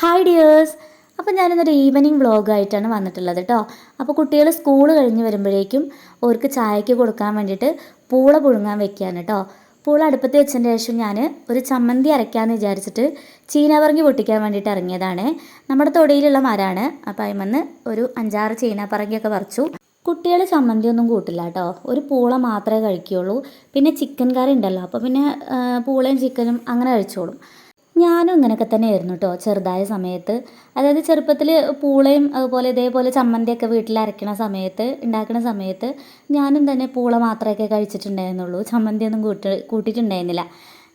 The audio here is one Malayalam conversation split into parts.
ഹായ് ഡിയേഴ്സ് അപ്പോൾ ഞാനിന്നൊരു ഈവനിങ് വ്ളോഗായിട്ടാണ് വന്നിട്ടുള്ളത് കേട്ടോ അപ്പോൾ കുട്ടികൾ സ്കൂൾ കഴിഞ്ഞ് വരുമ്പോഴേക്കും അവർക്ക് ചായക്ക് കൊടുക്കാൻ വേണ്ടിയിട്ട് പൂള പുഴുങ്ങാൻ വെക്കുകയാണ് കേട്ടോ പൂള അടുപ്പത്ത് വെച്ചതിന് ശേഷം ഞാൻ ഒരു ചമ്മന്തി അരയ്ക്കാമെന്ന് വിചാരിച്ചിട്ട് ചീനപ്പറങ്കി പൊട്ടിക്കാൻ വേണ്ടിയിട്ട് ഇറങ്ങിയതാണ്. നമ്മുടെ തൊടിയിലുള്ള മരമാണ് അപ്പോൾ അതിമെന്ന് ഒരു അഞ്ചാറ് ചീനപ്പറങ്കിയൊക്കെ പറിച്ചു. കുട്ടികൾ ചമ്മന്തി ഒന്നും കൂട്ടില്ല കേട്ടോ ഒരു പൂള മാത്രമേ കഴിക്കുകയുള്ളൂ പിന്നെ ചിക്കൻ കറി ഉണ്ടല്ലോ. അപ്പോൾ പിന്നെ പൂളയും ചിക്കനും അങ്ങനെ കഴിച്ചോളും. ഞാനും അങ്ങനെയൊക്കെ തന്നെ ആയിരുന്നു കേട്ടോ ചെറുതായ സമയത്ത്. അതായത് ചെറുപ്പത്തിൽ പൂളയും അതുപോലെ ഇതേപോലെ ചമ്മന്തിയൊക്കെ വീട്ടിൽ അരയ്ക്കണ സമയത്ത് ഉണ്ടാക്കുന്ന സമയത്ത് ഞാനും തന്നെ പൂള മാത്രമൊക്കെ കഴിച്ചിട്ടുണ്ടായിരുന്നുള്ളൂ. ചമ്മന്തിയൊന്നും കൂട്ടി കൂട്ടിയിട്ടുണ്ടായിരുന്നില്ല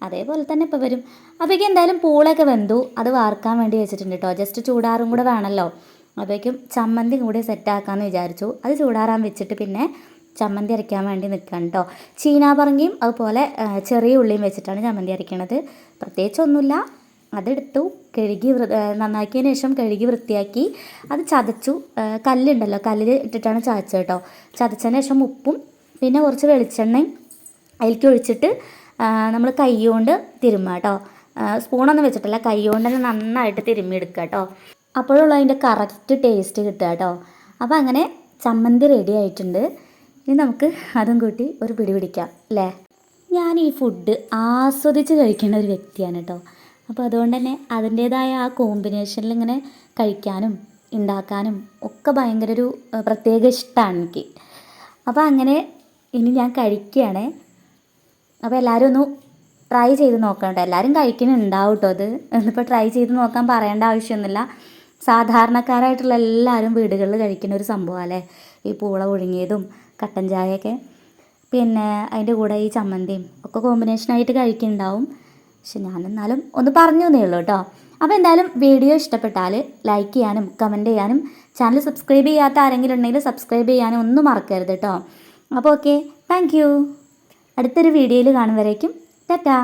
അതേപോലെ തന്നെ ഇപ്പോൾ വരും. അപ്പോഴേക്കും എന്തായാലും പൂളൊക്കെ വെന്തു. അത് വാർക്കാൻ വേണ്ടി വെച്ചിട്ടുണ്ട് കേട്ടോ ജസ്റ്റ് ചൂടാറും കൂടെ വേണമല്ലോ അപ്പോഴേക്കും ചമ്മന്തി കൂടി സെറ്റാക്കാമെന്ന് വിചാരിച്ചു. അത് ചൂടാറാൻ വെച്ചിട്ട് പിന്നെ ചമ്മന്തി അരയ്ക്കാൻ വേണ്ടി നിൽക്കുകയാണ് കേട്ടോ. ചീനാപറങ്കിയും അതുപോലെ ചെറിയ ഉള്ളിയും വെച്ചിട്ടാണ് ചമ്മന്തി അരയ്ക്കണത്. പ്രത്യേകിച്ചൊന്നുമില്ല. അതെടുത്തു കഴുകി വൃ നന്നാക്കിയതിന് ശേഷം കഴുകി വൃത്തിയാക്കി അത് ചതച്ചു. കല്ലുണ്ടല്ലോ കല്ലിൽ ഇട്ടിട്ടാണ് ചതച്ചത് കേട്ടോ. ചതച്ചതിന് ശേഷം ഉപ്പും പിന്നെ കുറച്ച് വെളിച്ചെണ്ണയും അതിലേക്ക് ഒഴിച്ചിട്ട് നമ്മൾ കൈകൊണ്ട് തിരുമ്മുക കേട്ടോ. സ്പൂണൊന്നും വെച്ചിട്ടില്ല കൈകൊണ്ട് തന്നെ നന്നായിട്ട് തിരുമ്മി എടുക്കുക കേട്ടോ. അപ്പോഴുള്ള അതിന്റെ കറക്റ്റ് ടേസ്റ്റ് കിട്ടുക കേട്ടോ. അപ്പോൾ അങ്ങനെ ചമ്മന്തി റെഡി ആയിട്ടുണ്ട്. ഇനി നമുക്ക് അതും കൂട്ടി ഒരു പിടി പിടിക്കാം അല്ലേ? ഞാൻ ഈ ഫുഡ് ആസ്വദിച്ച് കഴിക്കുന്ന ഒരു വ്യക്തിയാണ് കേട്ടോ. അപ്പോൾ അതുകൊണ്ട് തന്നെ അതിന്റേതായ ആ കോമ്പിനേഷനിൽ ഇങ്ങനെ കഴിക്കാനും ഉണ്ടാക്കാനും ഒക്കെ ഭയങ്കര ഒരു പ്രത്യേക ഇഷ്ടമാണ് എനിക്ക്. അപ്പോൾ അങ്ങനെ ഇനി ഞാൻ കഴിക്കുകയാണ് അപ്പോൾ എല്ലാവരും ഒന്ന് ട്രൈ ചെയ്ത് നോക്കണം കേട്ടോ. എല്ലാവരും കഴിക്കുന്നുണ്ടാവും കേട്ടോ അത്. ഇന്നിപ്പോൾ ട്രൈ ചെയ്ത് നോക്കാൻ പറയേണ്ട ആവശ്യമൊന്നുമില്ല. സാധാരണക്കാരായിട്ടുള്ള എല്ലാവരും വീടുകളിൽ കഴിക്കുന്ന ഒരു സംഭവമല്ലേ? ഈ പൂള പുഴുങ്ങിയതും കട്ടൻ ചായയൊക്കെ. പിന്നെ അതിന്റെ കൂടെ ഈ ചമ്മന്തിയും ഒക്കെ കോമ്പിനേഷനായിട്ട് കഴിക്കുന്നുണ്ടാവും. പക്ഷെ ഞാനെന്നാലും ഒന്ന് പറഞ്ഞു തന്നേ ഉള്ളൂ കേട്ടോ. അപ്പോൾ എന്തായാലും വീഡിയോ ഇഷ്ടപ്പെട്ടാൽ ലൈക്ക് ചെയ്യാനും കമന്റ് ചെയ്യാനും ചാനൽ സബ്സ്ക്രൈബ് ചെയ്യാത്ത ആരെങ്കിലും ഉണ്ടെങ്കിൽ സബ്സ്ക്രൈബ് ചെയ്യാനും ഒന്നും മറക്കരുത് കേട്ടോ. അപ്പോൾ ഓക്കെ താങ്ക് അടുത്തൊരു വീഡിയോയിൽ കാണും വരേക്കും. ടാറ്റാ.